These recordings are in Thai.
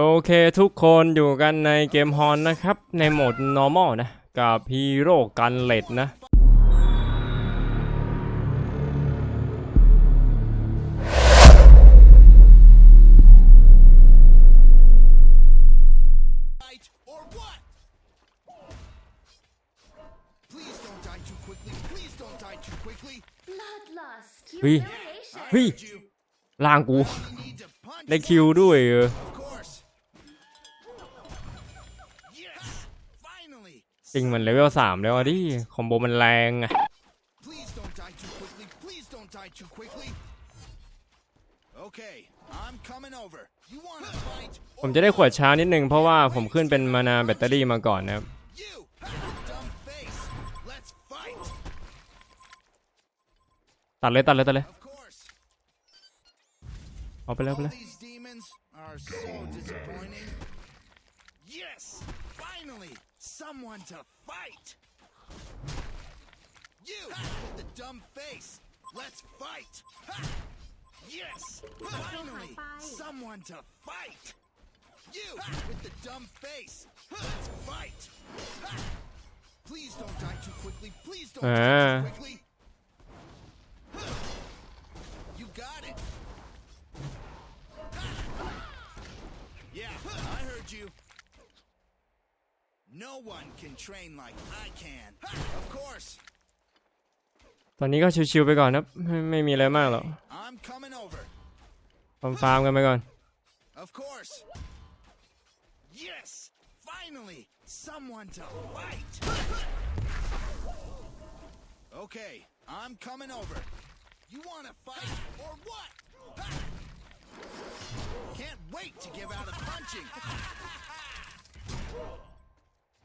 โอเคทุกคนอยู่กันในเกมฮอนนะครับ ในโหมด normal นะ กับฮีโร่กันเลดนะ Fight or what? Please don't die too quickly. Please don't die too quickly. Bloodlust. Hui. Humiliation. I Hui. heard you. ล่างกู You need to punch ได้คิวด้วยเออ จริงมันเลเวลสามแล้วอะดิ คอมโบมันแรงอะ Please don't die too quickly. Please don't die too quickly. Okay, I'm coming over. You wanna fight? ผมจะได้ขวดช้านิดนึงเพราะว่าผมขึ้นเป็นมานาแบตเตอรี่มาก่อนนะครับ You, dumb face. Let's fight. ตัดเลยตัดเลยตัดเลย Of course. เอาไปเลยเอาไป All เลย these demons are so disappointing. Someone to fight. You with the dumb face. Let's fight. Ha! Yes, finally, someone to fight. You with the dumb face. Let's fight. Ha! Please don't die too quickly. Please don't die Ah. too quickly. You got it. Yeah, I heard you. No one can train like I can. Of course, ตอนนี้ก็ชิวๆไปก่อนนะครับไม่ไม่มีอะไรมากหรอก I'm coming over. ฟาร์มฟาร์มกันไปก่อน Of course. Yes, finally, someone to fight. Okay, I'm coming over. You want to fight or what? Can't wait to give out a punching.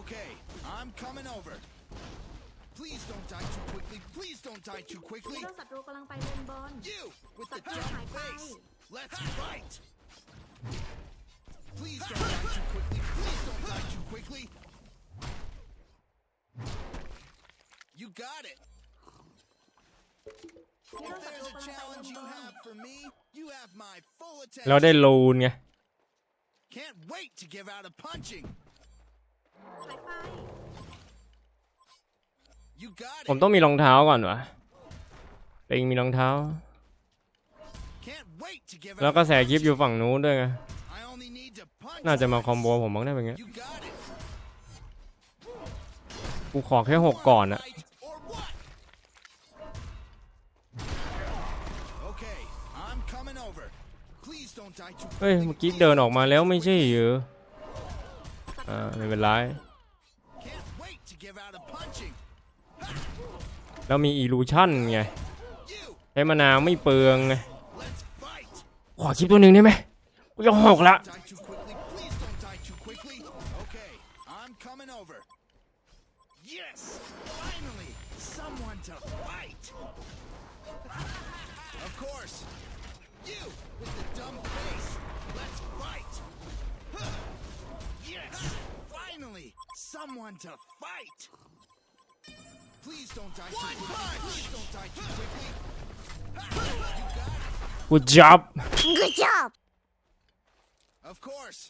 okay, I'm coming over. Please don't die too quickly. Please don't die too ฮี quickly. โร่ศัตรูกำลังไปเลนบอล You with the Stop dumb your face. fight. Let's fight. Please don't die too quickly. Please don't die too quickly. You got it. ฮีโร่ If ศัต there's รู a กำลังไปเล challenge น you บอล have for me, you have my full เรา attention. ได้ลูนไง Can't wait to give out a punching. หายไป You got ผม it. ต้องมีรองเท้าก่อนวะเองมีรองเท้า Can't wait to give แล้ว out ก็ a แสคลิปอยู่ฝั่งนู้นด้วยไง I only need to punch น่าจะมา once. คอมโบผมบ้างได้เป็นไง You got it. กูขอแค่หกก่อนอะ Fight or what? Okay, I'm coming over. Please don't die too เฮ้ย quickly. เมื่อกี้เดินออกมาแล้วไม่ใช่เหรออ่าไม่เป็นไร แล้วมีอีลูชั่นไง You, ใช้มะนาวไม่เปลืองไง let's fight. ขอคลิปตัวหนึ่งได้ไหมกูจะหกละ someone to fight. Please don't die too quickly. Please don't die too quickly. You got it. กูจับ Good job Of course.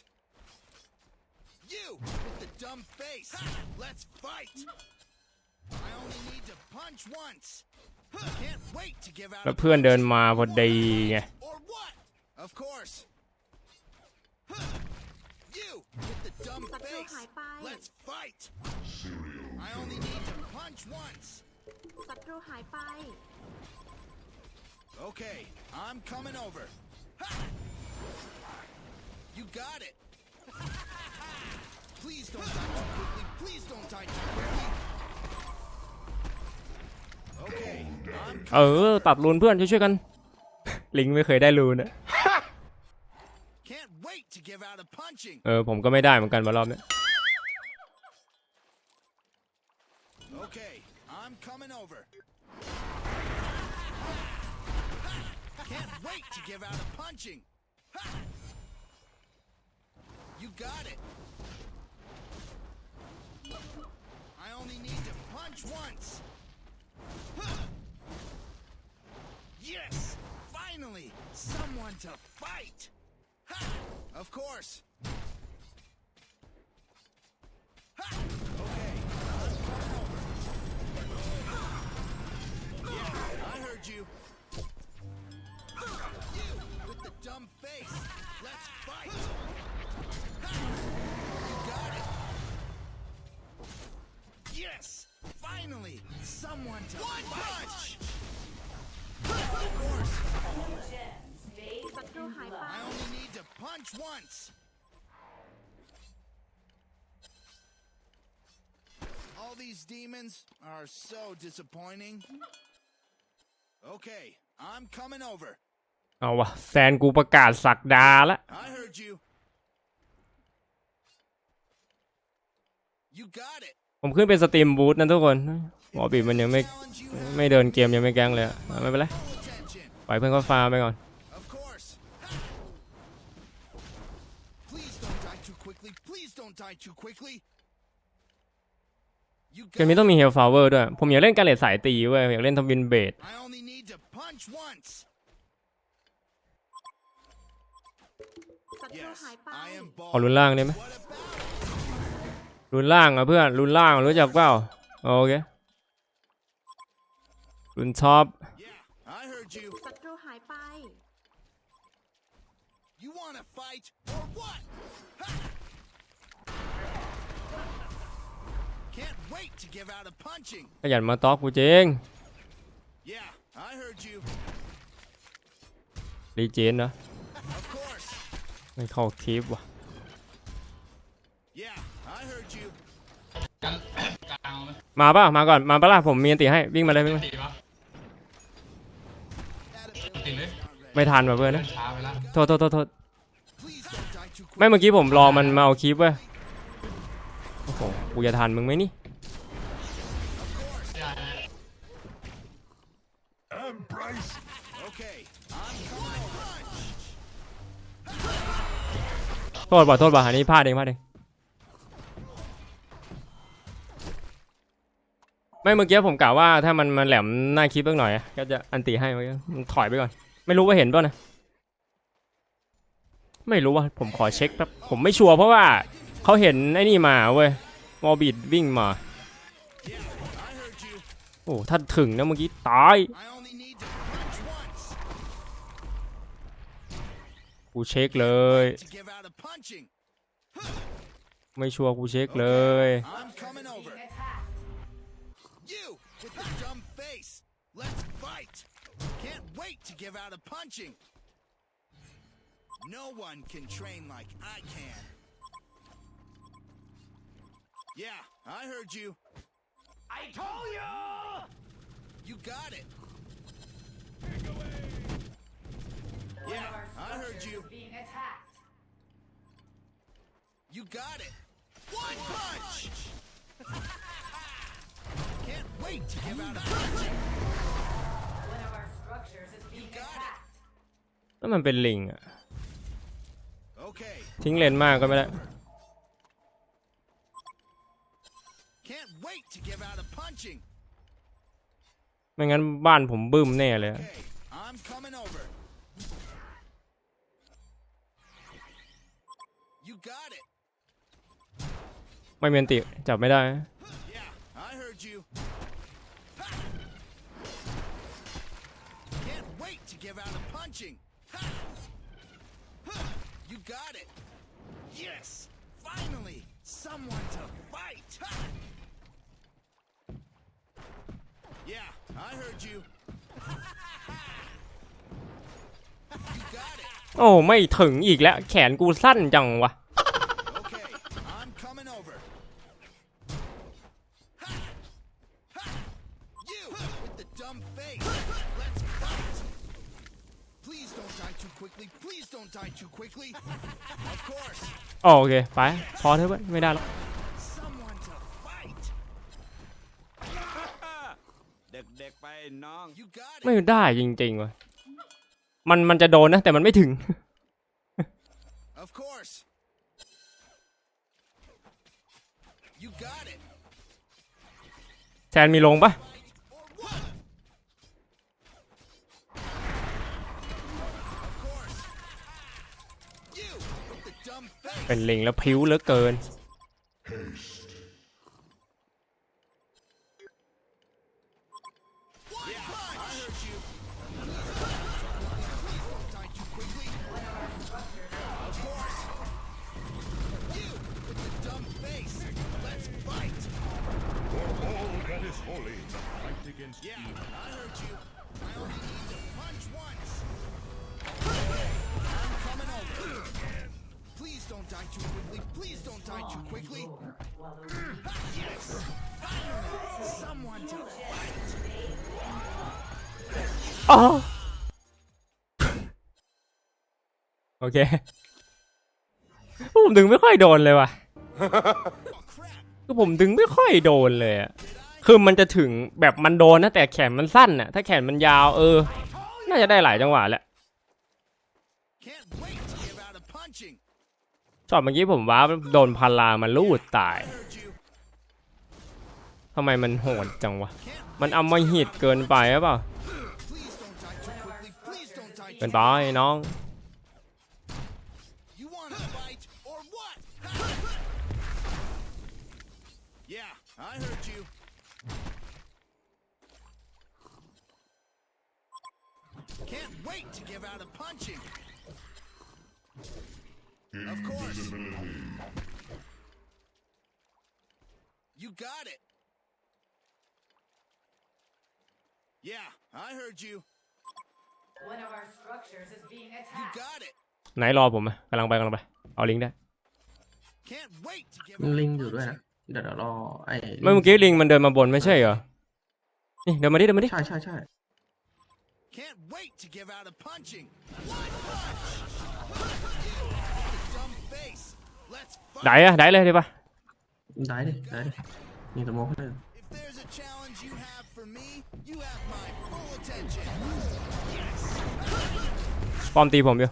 You with the dumb face. Let's fight. I only need to punch once. Can't wait to give out แล้ว a เพื่อนเดินมาพอดีไง or what? Of course. You with the dumb ศัตรู face. หายไป Let's fight. I only need to punch once. ศัตรูหายไป Okay, I'm coming over. You got it. Please don't die too quickly. Please don't die too quickly. Okay, I'm เออตัดรูนเพื่อนช่วยๆกัน ลิงไม่เคยได้รูนอะ เออผมก็ไม่ได้เหมือนกันมารอบเนี้ย Of course. Yeah, I heard you. You with the dumb face. Let's fight. You got it. Yes! Finally, someone to One punch. punch. Of course. Punch once. All these demons are so disappointing. Okay, I'm coming over. เอาวะแซนกูประกาศสักดาละ I heard you. You got it. ผมขึ้นเป็นสตรีมบูธนะทุกคนหมอบีมันยังไม่ Challenge you have ไม่เดินเกมยังไม่แกล้งเลยอะอะไม่เป็นไร full attention. ปล่อยเพื่อนเขาฟาร์มไปก่อน เกมนี้ got ต้องมีเฮลฟาวเวอร์ด้วย ผมอยากเล่นการเลดสายตีเว้ย อยากเล่นทวินเบด I only need to punch once. ศัตรู Yes, หายไป I am ขอรุน bald. ล่างได้ไหม What about รุนล่างอะเพื่อนรุนล่างรู้จักเปล่า โอเครุนท็อป Yeah, I heard you. ศัตรูหายไป You want to fight or what? Ha! ขยันมาตอกกูจริง Yeah, I heard you. รีเจนนะ Of course. ไม่เข้าคลิปว่ะ Yeah, I heard you. มาป่ะมาก่อน มาปะล่ะผมมีอันติให้ วิ่งมาเลยวิ่งมาตีปะ That ติดเลย ability is not ready. ไม่ทันว่ะเพื่อนนะช้าไปแล้วโทษโทษโทษโทษ Please don't die too quick. ไม่เมื่อกี้ผมรอมันมาเอาคลิปเว้ย โอ้โหกูจะทันมึงไหมนี่ Of course. ใช่ Okay, I'm coming over. โทษป่ะโทษป่ะอันนี้พลาดเองพลาดเองไม่เมื่อกี้ผมกะว่าถ้ามันมันแหลมหน้าคลิปเพิ่งหน่อยอะก็จะอันติให้เมื่อกี้มันถอยไปก่อน ไม่รู้ว่าเห็นป่ะนะ ไม่รู้ว่าผมขอเช็คแป๊บผมไม่ชัวร์เพราะว่า เขาเห็นไอ้นี่มาเว้ยวอบิดวิ่งมา โอ้ถ้าถึงนะเมื่อกี้ตายกูเช็คเลย to give out a punching. ไม่ชัวร์กูเช็คเลย Yeah, I heard you. I told you. You got it. Yeah, I heard you. You got it. One punch. Can't wait to give out a punch. You got it. แล้วมันเป็นลิงอะ Okay. ทิ้งเลนมากก็ไม่ได้ ไม่งั้นบ้านผมบึ้มแน่เลยอะ Okay, I'm coming over. You got it. ไม่เมียนติจับไม่ได้ Yeah, I heard you. Ha! Can't wait to give out a punching. Ha! Huh, You got it. Yes, finally, someone to fight. Ha! Yeah, I heard you. You got it. โอ้ไม่ถึงอีกแล้ว แขนกูสั้นจังวะ Okay, I'm coming over. Ha! Ha! You with the dumb face. Let's fight. Please don't die too quickly. quickly. Please don't die too quickly. of course. อ๋อโอเค ไป พอเถอะเว้ยไม่ได้แล้ว ไม่ได้จริงๆว่ะมันมันจะโดนนะ แต่มันไม่ถึง Of course. You got it. แทนมีลงปะ Or what? Of course. You with the dumb face. เป็นลิงแล้วพิ้วเหลือเกิน die too quickly. Ah, yes. Finally, someone to fight. อ๋อโอเคผมดึงไม่ค่อยโดนเลยว่ะ Oh crap! คือผมดึงไม่ค่อยโดนเลยอะคือมันจะถึงแบบมันโดนนะแต่แขนมันสั้นน่ะ ถ้าแขนมันยาวเออ น่าจะได้หลายจังหวะแหละ ช็อตเมื่อกี้ผมว่าโดนพารามันลูดตายทำไมมันโหดจังวะ มันเอามาหิดเกินไปหรือเปล่าเกิ too นไปน้อง Of course. You got it. Yeah, I heard you. One of our structures is being You attacked. got it. ไหนรอผมอะกำลังไปกำลังไป เอาลิงก์ได้ Can't wait to give มัน out ลิ a งอยู่ด้วยนะ punching. เดี๋ยวเดี๋ยวรอไอ้ ไม่เมื่อกี้ลิงมันเดินมาบนไม่ใช่เหรอ นี่เดินมาดิเดินมาดิ ใช่ใช่ใช่ Can't wait to give out a punching. One punch. Dumb face. Let's ได้ fight. อะได้เลยดิปะได้ดิได้ดิมีสโมองให้ If there's a challenge you have for me, you have my full attention. Yes. ปอมตีผมอยู่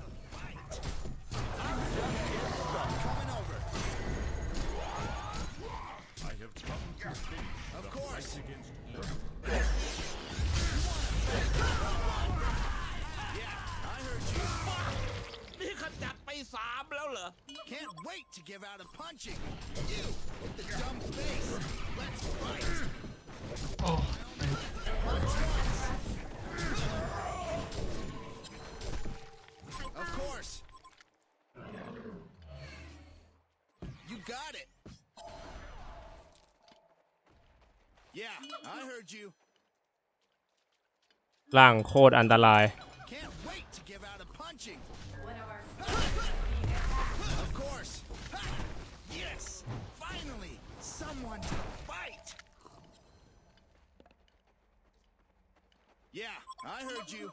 got it. Yeah, I heard you. ล่างโคตรอันตราย Can't wait to give out a punching. One of our structures is being attacked. Of course. Ha! Yes. Finally, someone to fight. Yeah, I heard you.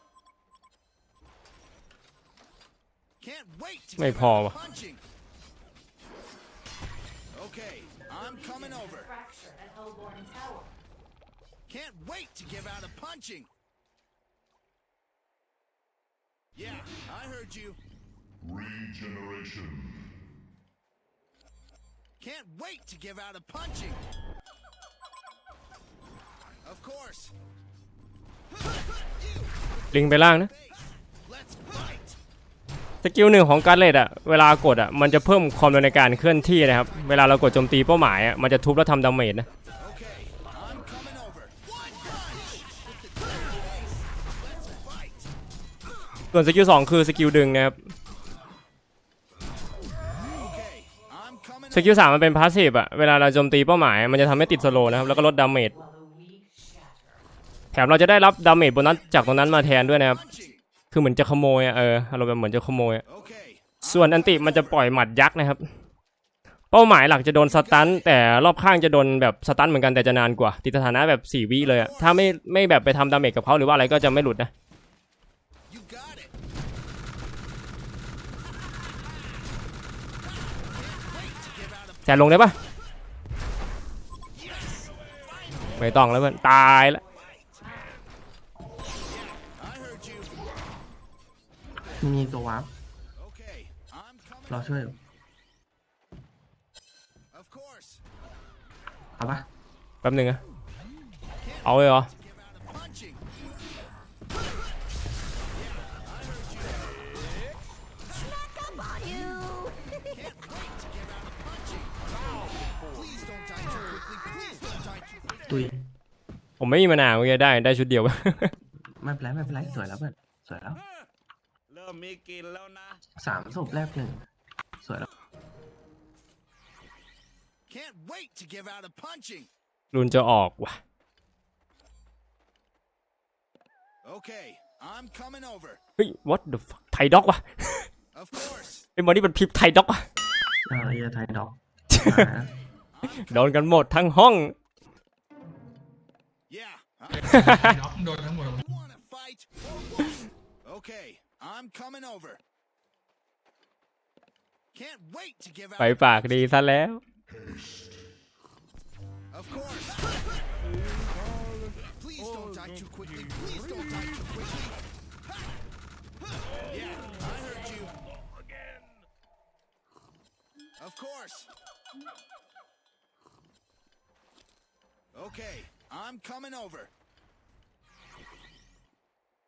Can't wait to ไม่ give พอ out a ว่ะ punching. Okay, I'm coming over. Fracture at Hellborn Tower. Can't wait to give out a punching. Yeah, I heard you. Regeneration. Can't wait to give out a punching. Of course. you ลิงไปล่างนะ กิลหนึ่งของการเลดอะเวลากดอะมันจะเพิ่มความเร็วในการเคลื่อนที่นะครับ เวลาเรากดโจมตีเป้าหมายอะมันจะทุบแล้วทำดาเมจนะส่วนสกิลสองคือสกิลดึงนะครับสกิลสามมันเป็นพาสซีฟอะเวลาเราโจมตีเป้าหมาย มันจะทำให้ติดสโลนะครับ แล้วก็ลดดาเมจแถมเราจะได้รับดาเมจโบนัสจากตรงนั้นมาแทนด้วยนะครับ คือเหมือนจะขโมยอะเอออารมณ์เหมือนจะขโมย ส่วนอันติมันจะปล่อยหมัดยักษ์นะครับ เป้าหมายหลักจะโดนสตันแต่รอบข้างจะโดนแบบสตันเหมือนกันแต่จะนานกว่า ติดสถานะแบบ4วิเลยอะถ้าไม่ไม่แบบไปทำดาเมจกับเขาหรือว่าอะไรก็จะไม่หลุดนะแต่ลงได้ปะไม่ต้องแล้วมันตายแล้ว มีตัววาร์ป Okay, I'm coming. รอช่วยอยู่ Of course. เอาปะแป๊บหนึงอะเอาเลยเหรอ Give out a punching. Please don't die too quickly. Please don't die too quickly. ตุยผมไม่มีมานาวเมื่อกี้ได้ได้ชุดเดียว ไม่เป็นไรไม่เป็นไรสวยแล้วเพื่อนสวยแล้วเริ่มมีกลินแล้วนะ สามศพแรกหนึ่งสวยแล้ว Can't wait to give out a punching. รุนจะออกว่ะ Okay, I'm coming over. เฮ้ย what the fuck ไทยด็อกวะ Of course. ไอ้บอดี้มันพิมพ์ไทยด็อกวะเออเอไทยด็อกโดนกันหมดทั้งห้อง Yeah. I น็อกโดนทั้งหมด want to fight or what? Okay, I'm coming over. Can't wait to give ไป out. ปากดีซะแล้ว Of course. Please don't die too quickly. Please don't die too quickly. Ha! Ha! Yeah, I heard you. Of course. Okay, I'm coming over.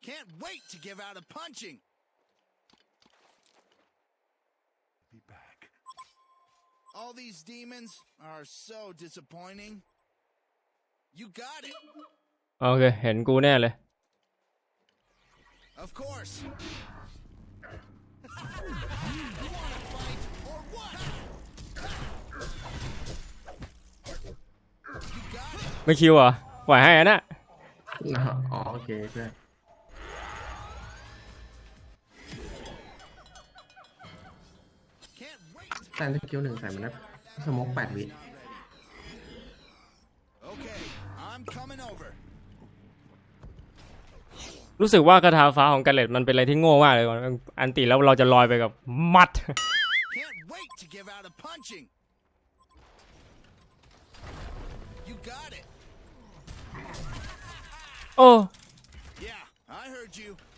Can't wait to give out a punching. All these demons are so disappointing. You got it. โอเค เห็นกูแน่เลย Of course. you wanna fight or what? You got it. ไม่คิวเหรอปล่อยให้อะนะ อ๋อโอเคเพื่อน แต่สกิลหนึ่งใส่มันนะสโมกแปดวิ Okay, I'm coming over. รู้สึกว่ากระทาฟ้าของกันเลตมันเป็นอะไรที่โง่มากเลยว่ะอันติแล้วเราจะลอยไปกับมัด Can't wait to give out a punching. You got it. โอ้ Yeah, I heard you. You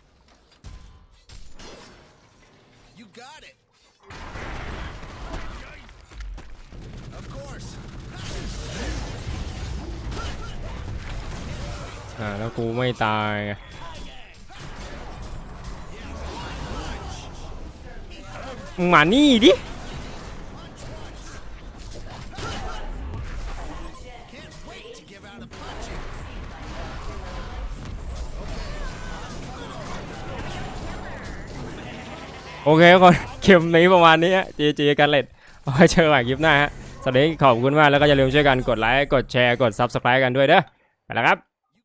อ่าแล้วกูไม่ตายไงมึงมานี่ดิ โอเคก่อนเข็มนี้ประมาณนี้จีจีกันเล็ดเอาไว้เจอกันใหม่คลิปหน้าฮะสวัสดีขอบคุณมากแล้วก็อย่าลืมช่วยกันกดไลค์ กดแชร์ กด Subscribe กันด้วยเด้อ ไปแล้วครับ